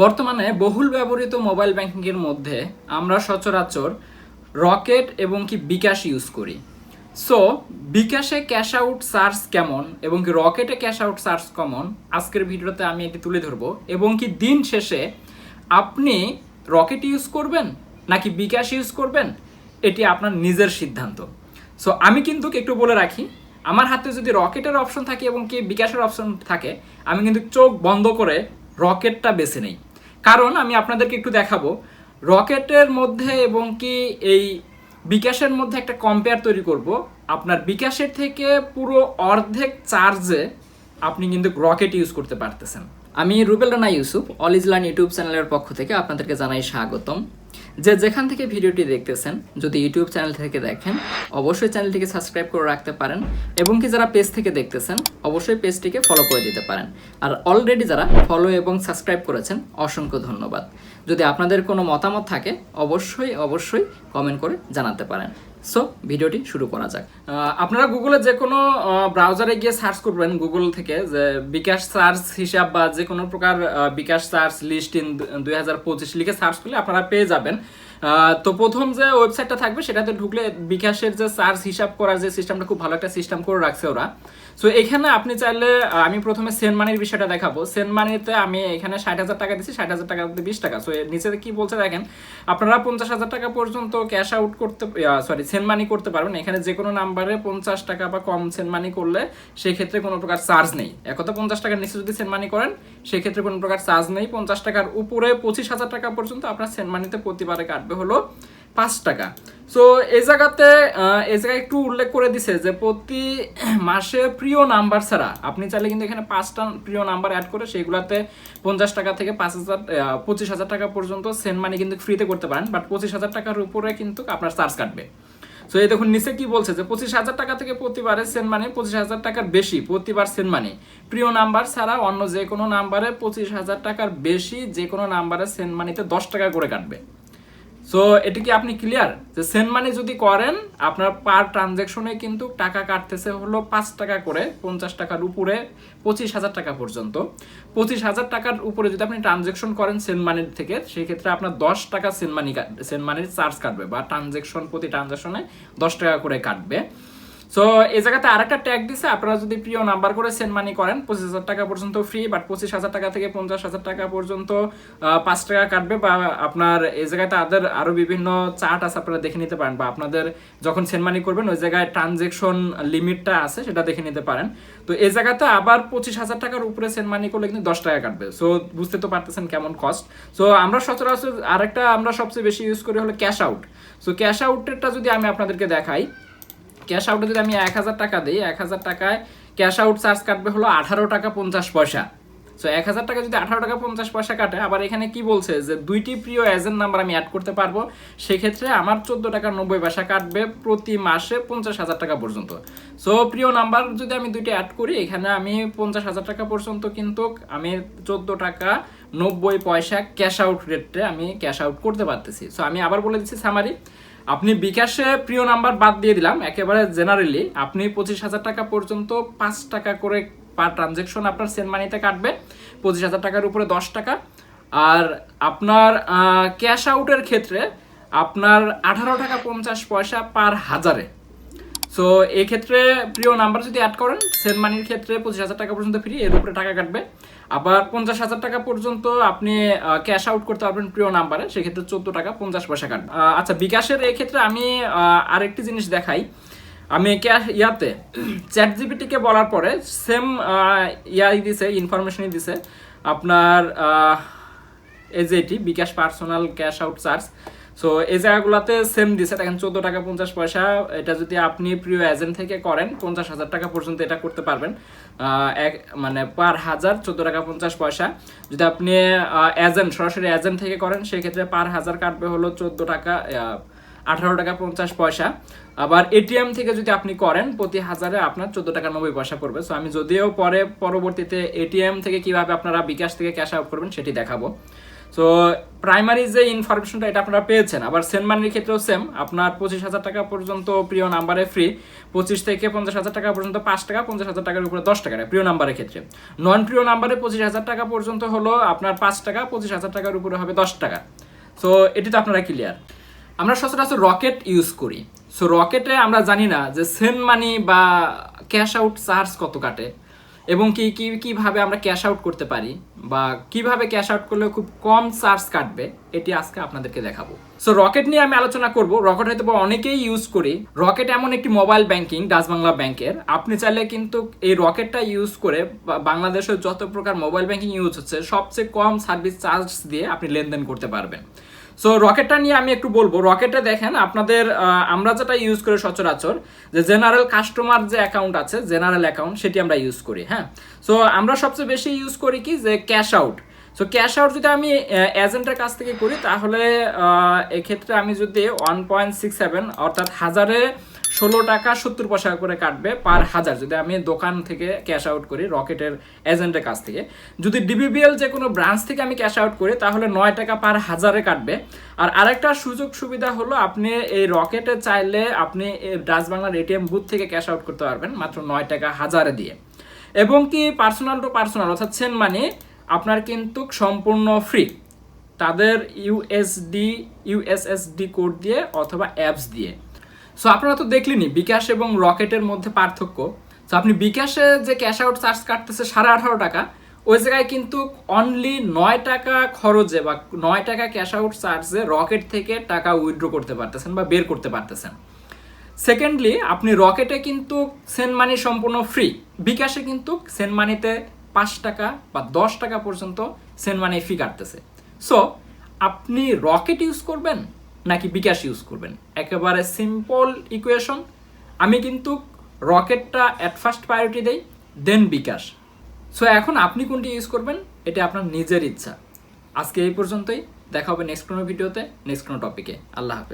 বর্তমানে বহুল ব্যবহৃত মোবাইল ব্যাংকিংয়ের মধ্যে আমরা সচরাচর রকেট এবং কি বিকাশ ইউজ করি। সো, বিকাশে ক্যাশ আউট চার্জ কেমন এবং কি রকেটে ক্যাশ আউট চার্জ কেমন আজকের ভিডিওতে আমি এটি তুলে ধরবো। এবং কি দিন শেষে আপনি রকেট ইউজ করবেন নাকি বিকাশ ইউজ করবেন, এটি আপনার নিজের সিদ্ধান্ত। সো, আমি কিন্তু একটু বলে রাখি, আমার হাতে যদি রকেটের অপশন থাকে এবং কি বিকাশের অপশন থাকে, আমি কিন্তু চোখ বন্ধ করে রকেটটা বেছে নেই। কারণ আমি আপনাদেরকে একটু দেখাবো, রকেটের মধ্যে এবং কি এই বিকাশের মধ্যে একটা কম্পেয়ার তৈরি করব। আপনার বিকাশের থেকে পুরো অর্ধেক চার্জে আপনি কিন্তু রকেট ইউজ করতে পারতেছেন। আমি রুবেল রানা ইউসুফ অল ইজলান ইউটিউব চ্যানেলের পক্ষ থেকে আপনাদেরকে জানাই স্বাগতম। যে যেখান থেকে ভিডিওটি দেখতেছেন, যদি ইউটিউব চ্যানেল থেকে দেখেন, অবশ্যই চ্যানেলটিকে সাবস্ক্রাইব করে রাখতে পারেন এবং কি যারা পেজ থেকে দেখতেছেন, অবশ্যই পেজটিকে ফলো করে দিতে পারেন। আর অলরেডি যারা ফলো এবং সাবস্ক্রাইব করেছেন, অসংখ্য ধন্যবাদ। যদি আপনাদের কোনো মতামত থাকে, অবশ্যই অবশ্যই কমেন্ট করে জানাতে পারেন। সো ভিডিওটি শুরু করা যাক। আপনারা গুগলে যে কোনো ব্রাউজারে গিয়ে সার্চ করবেন গুগল থেকে যে বিকাশ সার্চ হিসাব বা যে কোনো প্রকার বিকাশ সার্চ লিস্ট ইন দুই হাজার পঁচিশ লিখে সার্চ করলে আপনারা পেয়ে যাবেন। তো প্রথম যে ওয়েবসাইটটা থাকবে সেটাতে ঢুকলে বিকাশের যে সার্চ হিসাব করার যে সিস্টেমটা খুব ভালো একটা সিস্টেম করে রাখছে ওরা। সো এখানে আপনি চাইলে আমি প্রথমে সেন্ট মানির বিষয়টা দেখাবো। সেন্ট মানিতে আমি এখানে ষাট হাজার টাকা দিচ্ছি ষাট হাজার টাকা বিশ টাকা। সো নিচে কি বলছে দেখেন, আপনারা পঞ্চাশ হাজার টাকা পর্যন্ত ক্যাশ আউট করতে সরি সেন্ট মানি করতে পারবেন। এখানে যে কোনো নাম্বারে পঞ্চাশ টাকা বা কম সেন্ট মানি করলে সেক্ষেত্রে কোনো প্রকার চার্জ নেই। একথা পঞ্চাশ টাকার নিচে যদি সেন্ট মানি করেন, সেক্ষেত্রে কোনো প্রকার চার্জ নেই। পঞ্চাশ টাকার উপরে পঁচিশ হাজার টাকা পর্যন্ত আপনার সেন্ট মানিতে প্রতিবারে কাটবে হলো পাঁচ টাকা। সো এই জায়গাতে এই জায়গায় একটু উল্লেখ করে দিছে যে প্রতি মাসে প্রিয় নাম্বার ছাড়া আপনি চাইলে কিন্তু এখানে পাঁচটা প্রিয় নাম্বার অ্যাড করে সেইগুলাতে পঞ্চাশ টাকা থেকে পাঁচ হাজার পঁচিশ হাজার টাকা পর্যন্ত সেন্ট মানি কিন্তু ফ্রিতে করতে পারেন বাট পঁচিশ হাজার টাকার উপরে কিন্তু আপনার চার্জ কাটবে। সো এই দেখুন, নিচে কি বলছে যে পঁচিশ হাজার টাকা থেকে প্রতিবারে সেন্ট মানি পঁচিশ হাজার টাকার বেশি, প্রতিবার সেন্ট মানি প্রিয় নাম্বার ছাড়া অন্য যে কোনো নাম্বারে পঁচিশ হাজার টাকার বেশি যে কোনো নাম্বারে সেন্ট মানিতে দশ টাকা করে কাটবে। সো এটা কি আপনি ক্লিয়ার যে সেন্ড মানি যদি করেন, আপনার পার ট্রানজ্যাকশনে কিন্তু টাকা কাটতেছে হলো পাঁচ টাকা করে, পঞ্চাশ টাকার উপরে পঁচিশ হাজার টাকা পর্যন্ত। পঁচিশ হাজার টাকার উপরে যদি আপনি ট্রানজ্যাকশন করেন সেন্ড মানির থেকে সেই ক্ষেত্রে আপনার দশ টাকা সেন্ড মানি সেন্ড মানির চার্জ কাটবে বা ট্রানজ্যাকশন প্রতি ট্রানজ্যাকশনে দশ টাকা করে কাটবে। সো এই জায়গাতে আরেকটা ট্যাগ দিছে, আপনারা যদি প্রিয় নাম্বার করে সেন্ড মানি করেন, পঁচিশ হাজার টাকা পর্যন্ত ফ্রি বাট পঁচিশ হাজার টাকা থেকে পঞ্চাশ হাজার টাকা পর্যন্ত পাঁচ টাকা কাটবে, বা আপনার এই জায়গায় তাদের আরও বিভিন্ন চার্ট আছে, আপনারা দেখে নিতে পারেন, বা আপনাদের যখন সেন্ড মানি করবেন, ওই জায়গায় ট্রানজেকশন লিমিটটা আছে, সেটা দেখে নিতে পারেন। তো এই জায়গাতে আবার পঁচিশ হাজার টাকার উপরে সেন্ড মানি করলে কিন্তু দশ টাকা কাটবে। সো বুঝতে তো পারতেছেন কেমন কস্ট সো আমরা সচরাচর আরেকটা আমরা সবচেয়ে বেশি ইউজ করি হলো ক্যাশ আউট সো ক্যাশ আউটেরটা যদি আমি আপনাদেরকে দেখাই ক্যাশ আউটে যদি আমি এক হাজার টাকা দিই, এক হাজার টাকায় ক্যাশ আউট চার্জ কাটবে হলো আঠারো টাকা পঞ্চাশ পয়সা। সো এক হাজার টাকা যদি আঠারো টাকা পঞ্চাশ পয়সা কাটে, আবার এখানে কি বলছে যে দুইটি প্রিয় এজেন্ট নাম্বার আমি অ্যাড করতে পারব, সেক্ষেত্রে আমার চোদ্দ টাকা নব্বই পয়সা কাটবে প্রতি মাসে পঞ্চাশ হাজার টাকা পর্যন্ত। সো প্রিয় নাম্বার যদি আমি দুইটা অ্যাড করি, এখানে আমি পঞ্চাশ হাজার টাকা পর্যন্ত কিন্তু আমি চোদ্দ টাকা নব্বই পয়সা ক্যাশ আউট রেটে আমি ক্যাশ আউট করতে পারতেছি। সো আমি আবার বলে দিচ্ছি সামারি আপনি বিকাশে প্রিয় নাম্বার বাদ দিয়ে দিলাম, একেবারে জেনারেলি আপনি পঁচিশ হাজার টাকা পর্যন্ত পাঁচ টাকা করে পার ট্রানজেকশন আপনার সেন্ট মানিতে কাটবে। পঁচিশ হাজার টাকার উপরে দশ টাকা। আর আপনার ক্যাশ আউটের ক্ষেত্রে আপনার আঠারো টাকা পঞ্চাশ পয়সা পার হাজারে। সো এই ক্ষেত্রে প্রিয় নাম্বার যদি অ্যাড করেন সেন্ট মানির ক্ষেত্রে পঁচিশ হাজার টাকা পর্যন্ত ফ্রি এর উপরে টাকা কাটবে। আবার পঞ্চাশ হাজার টাকা পর্যন্ত আপনি ক্যাশ আউট করতে পারবেন প্রিয় নাম্বারে সেক্ষেত্রে চোদ্দ টাকা, পঞ্চাশ পয়সা কাটবে। আচ্ছা বিকাশের এই ক্ষেত্রে আমি আরেকটি জিনিস দেখাই। আমি ক্যাশ ইয়াতে চ্যাট জিপিটিকে বলার পরে সেম ইয়াই দিছে ইনফরমেশনই দিছে। আপনার এই এটি, bKash personal cash out charge so এই জায়গাগুলোতে সেম দিছে। দেখেন, চোদ্দ টাকা পঞ্চাশ পয়সা। এটা যদি আপনি প্রিয় এজেন্ট থেকে করেন, পঞ্চাশ হাজার টাকা পর্যন্ত এটা করতে পারবেন। এক মানে পার হাজার চোদ্দ টাকা পঞ্চাশ পয়সা। যদি আপনি এজেন্ট সরাসরি এজেন্ট থেকে করেন, সেক্ষেত্রে পার হাজার কাটবে হলো চোদ্দ টাকা আঠারো টাকা পঞ্চাশ পয়সা। আবার এটিএম থেকে যদি আপনি করেন, প্রতি হাজারে আপনার চোদ্দ টাকা নব্বই পয়সা পড়বে। সো আমি যদিও পরে, পরবর্তীতে এটিএম থেকে কীভাবে আপনারা বিকাশ থেকে ক্যাশ আউট করবেন, সেটি দেখাবো। সো প্রাইমারি যে ইনফরমেশনটা এটা আপনারা পেয়েছেন, আবার সেন্ট মানির ক্ষেত্রেও সেম আপনার পঁচিশ হাজার টাকা পর্যন্ত প্রিয় নাম্বারে ফ্রি পঁচিশ থেকে পঞ্চাশ হাজার টাকা পর্যন্ত পাঁচ টাকা, পঞ্চাশ হাজার টাকার উপরে দশ টাকা প্রিয় নাম্বারের ক্ষেত্রে। নন প্রিয় নাম্বারে পঁচিশ হাজার টাকা পর্যন্ত হলো আপনার পাঁচ টাকা, পঁচিশ হাজার টাকার উপরে হবে দশ টাকা। সো এটি তো আপনারা ক্লিয়ার আমরা সচরাচর রকেট ইউজ করি। সো রকেটে আমরা জানি না যে সেন্ট মানি বা ক্যাশ আউট চার্জ কত কাটে। এবং কি কি, কীভাবে আমরা ক্যাশ আউট করতে পারি বা কীভাবে ক্যাশ আউট করলে খুব কম চার্জ কাটবে, এটি আজকে আপনাদেরকে দেখাবো। সো রকেট নিয়ে আমি আলোচনা করব। রকেট হয়তো অনেকেই ইউজ করি। রকেট এমন একটি মোবাইল ব্যাংকিং ডাচ বাংলা ব্যাংকের আপনি চাইলে কিন্তু এই রকেটটা ইউজ করে বাংলাদেশের যত প্রকার মোবাইল ব্যাংকিং ইউজ হচ্ছে, সবচেয়ে কম সার্ভিস চার্জ দিয়ে আপনি লেনদেন করতে পারবেন। সো রকেটটা নিয়ে আমি একটু বলব। রকেটে দেখেন, আপনাদের আমরা যেটা ইউজ করি সচরাচর, যে জেনারেল কাস্টমার যে অ্যাকাউন্ট আছে জেনারেল অ্যাকাউন্ট সেটি আমরা ইউজ করি হ্যাঁ? সো আমরা সবচেয়ে বেশি ইউজ করি কি? যে cash out so cash out যদি আমি এজেন্টের কাছ থেকে করি, তাহলে এক্ষেত্রে আমি যদি ওয়ান পয়েন্ট সিক্স সেভেন অর্থাৎ হাজারে ষোলো টাকা সত্তর পয়সা করে কাটবে পার হাজার, যদি আমি দোকান থেকে ক্যাশ আউট করি রকেটের এজেন্টের কাছ থেকে। যদি ডিবিবিএল যে কোনো ব্রাঞ্চ থেকে আমি ক্যাশ আউট করি, তাহলে নয় টাকা পার হাজারে কাটবে। আর আরেকটা সুযোগ সুবিধা হলো, আপনি এই রকেটে চাইলে আপনি ডাচ বাংলার এটিএম বুথ থেকে ক্যাশ আউট করতে পারবেন, মাত্র নয় টাকা হাজারে দিয়ে। এবং কি পার্সোনাল টু পার্সোনাল অর্থাৎ সেন মানে আপনার কিন্তু সম্পূর্ণ ফ্রি তাদের ইউএসডি ইউএসএসডি কোড দিয়ে অথবা অ্যাপস দিয়ে। সো আপনারা তো দেখলেনই, বিকাশ এবং রকেটের মধ্যে পার্থক্য। সো আপনি বিকাশে যে ক্যাশ আউট চার্জ কাটতেছে সাড়ে আঠারো টাকা, ওই জায়গায় কিন্তু অনলি নয় টাকা খরচে বা নয় টাকা ক্যাশ আউট চার্জে রকেট থেকে টাকা উইথড্র করতে পারতেছেন বা বের করতে পারতেছেন। সেকেন্ডলি আপনি রকেটে কিন্তু সেন্ট মানি সম্পূর্ণ ফ্রি বিকাশে কিন্তু সেন্ট মানিতে পাঁচ টাকা বা দশ টাকা পর্যন্ত সেন্ট মানি ফি কাটতেছে। সো আপনি রকেট ইউজ করবেন নাকি বিকাশ ইউজ করবেন? একেবারে সিম্পল ইকুয়েশন আমি কিন্তু রকেটটা অ্যাট ফার্স্ট প্রায়োরিটি দেই দেন বিকাশ। সো এখন আপনি কোনটি ইউজ করবেন? এটা আপনার নিজের ইচ্ছা। আজকে এই পর্যন্তই। দেখা হবে নেক্সট কোনো ভিডিওতে নেক্সট কোনো টপিকে আল্লাহ হাফেজ।